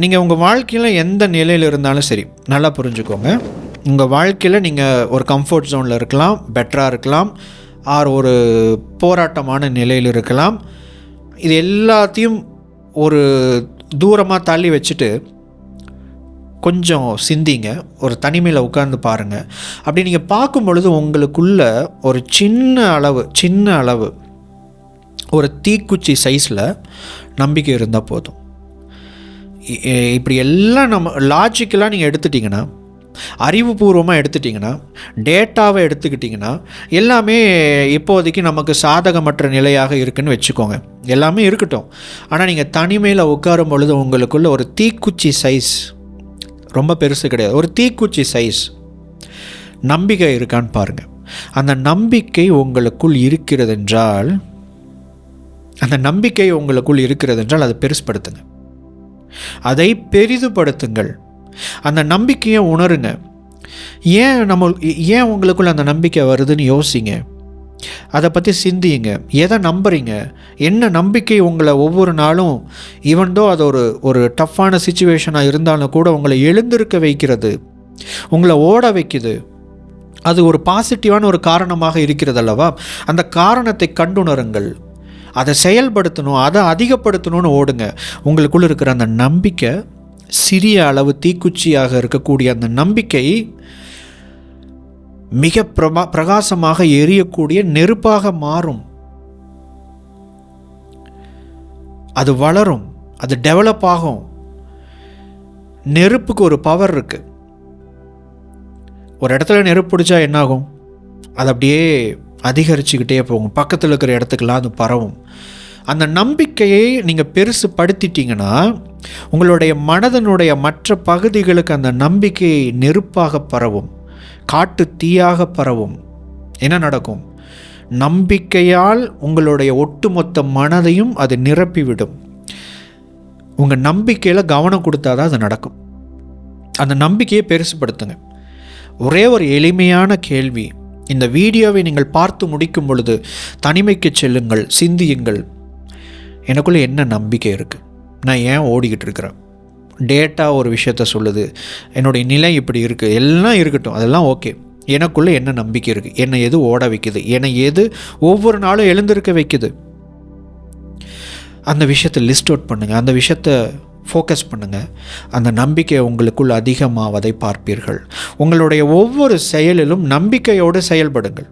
நீங்கள் உங்கள் வாழ்க்கையில் எந்த நிலையில் இருந்தாலும் சரி நல்லா புரிஞ்சுக்கோங்க. உங்கள் வாழ்க்கையில் நீங்கள் ஒரு கம்ஃபர்ட் ஜோனில் இருக்கலாம் பெட்டராக இருக்கலாம் ஆர் ஒரு போராட்டமான நிலையில் இருக்கலாம். இது எல்லாத்தையும் ஒரு தூரமாக தள்ளி வச்சுட்டு கொஞ்சம் சிந்திங்க. ஒரு தனிமையில் உட்கார்ந்து பாருங்கள் அப்படி நீங்கள் பார்க்கும் பொழுது உங்களுக்குள்ள ஒரு சின்ன அளவு சின்ன அளவு ஒரு தீக்குச்சி சைஸில் நம்பிக்கை இருந்தால் போதும். இப்படி எல்லாம் நம்ம லாஜிக்கலாக நீங்கள் எடுத்துட்டிங்கன்னா அறிவுபூர்வமாக எடுத்துட்டிங்கன்னா டேட்டாவை எடுத்துக்கிட்டிங்கன்னா எல்லாமே இப்போதைக்கு நமக்கு சாதகமற்ற நிலையாக இருக்குன்னு வச்சுக்கோங்க. எல்லாமே இருக்கட்டும். ஆனால் நீங்கள் தனிமையில் உட்காரும் பொழுது உங்களுக்குள்ள ஒரு தீக்குச்சி சைஸ் ரொம்ப பெருசு கிடையாது. ஒரு தீக்குச்சி சைஸ் நம்பிக்கை இருக்கான்னு பாருங்கள் அந்த நம்பிக்கை உங்களுக்குள் இருக்கிறது என்றால் அந்த நம்பிக்கை உங்களுக்குள் இருக்கிறது என்றால் அதை பெருசுப்படுத்துங்க அதை பெரிதுபடுத்துங்கள். அந்த நம்பிக்கையை உணருங்க. ஏன் நம்ம ஏன் உங்களுக்குள்ள அந்த நம்பிக்கை வருதுன்னு யோசிங்க. அதை பற்றி சிந்தியுங்க. எதை நம்புறீங்க? என்ன நம்பிக்கை உங்களை ஒவ்வொரு நாளும் ஈவன்தோ அது ஒரு ஒரு டஃப்பான சுச்சுவேஷனாக இருந்தாலும் கூட உங்களை எழுந்திருக்க வைக்கிறது. உங்களை ஓட வைக்குது. அது ஒரு பாசிட்டிவான ஒரு காரணமாக இருக்கிறது அல்லவா? அந்த காரணத்தை கண்டுணருங்கள். அதை செயல்படுத்தணும் அதை அதிகப்படுத்தணும்னு ஓடுங்க. உங்களுக்குள்ள இருக்கிற அந்த நம்பிக்கை சிறிய அளவு தீக்குச்சியாக இருக்கக்கூடிய அந்த நம்பிக்கை மிக பிரமா பிரகாசமாக எரியக்கூடிய நெருப்பாக மாறும். அது வளரும் அது டெவலப் ஆகும். நெருப்புக்கு ஒரு பவர் இருக்குது ஒரு இடத்துல நெருப்பு பிடிச்சா என்னாகும்? அது அப்படியே அதிகரிச்சுக்கிட்டே போகும். பக்கத்தில் இருக்கிற இடத்துக்கெல்லாம் அது பரவும். அந்த நம்பிக்கையை நீங்கள் பெருசு படுத்திட்டீங்கன்னா உங்களுடைய மனதனுடைய மற்ற பகுதிகளுக்கு அந்த நம்பிக்கை நெருப்பாக பரவும். காட்டு தீயாக பரவும். என்ன நடக்கும்? நம்பிக்கையால் உங்களுடைய ஒட்டுமொத்த மனதையும் அது நிரப்பிவிடும். உங்கள் நம்பிக்கையில் கவனம் கொடுத்தா தான் அது நடக்கும். அந்த நம்பிக்கையை பெருசுப்படுத்துங்க ஒரே ஒரு எளிமையான கேள்வி. இந்த வீடியோவை நீங்கள் பார்த்து முடிக்கும் பொழுது தனிமைக்கு செல்லுங்கள் சிந்தியுங்கள். எனக்குள்ளே என்ன நம்பிக்கை இருக்குது நான் ஏன் ஓடிக்கிட்டு இருக்கிறேன்? டேட்டா ஒரு விஷயத்த சொல்லுது. என்னுடைய நிலை இப்படி இருக்குது எல்லாம் இருக்கட்டும். அதெல்லாம் ஓகே. எனக்குள்ளே என்ன நம்பிக்கை இருக்குது என்னை எது ஓட வைக்குது? என்னை எது ஒவ்வொரு நாளும் எழுந்திருக்க வைக்குது? அந்த விஷயத்தை லிஸ்ட் அவுட் பண்ணுங்கள் அந்த விஷயத்தை ஃபோக்கஸ் பண்ணுங்கள் அந்த நம்பிக்கை உங்களுக்குள் அதிகமாவதை பார்ப்பீர்கள். உங்களுடைய ஒவ்வொரு செயலிலும் நம்பிக்கையோடு செயல்படுங்கள்.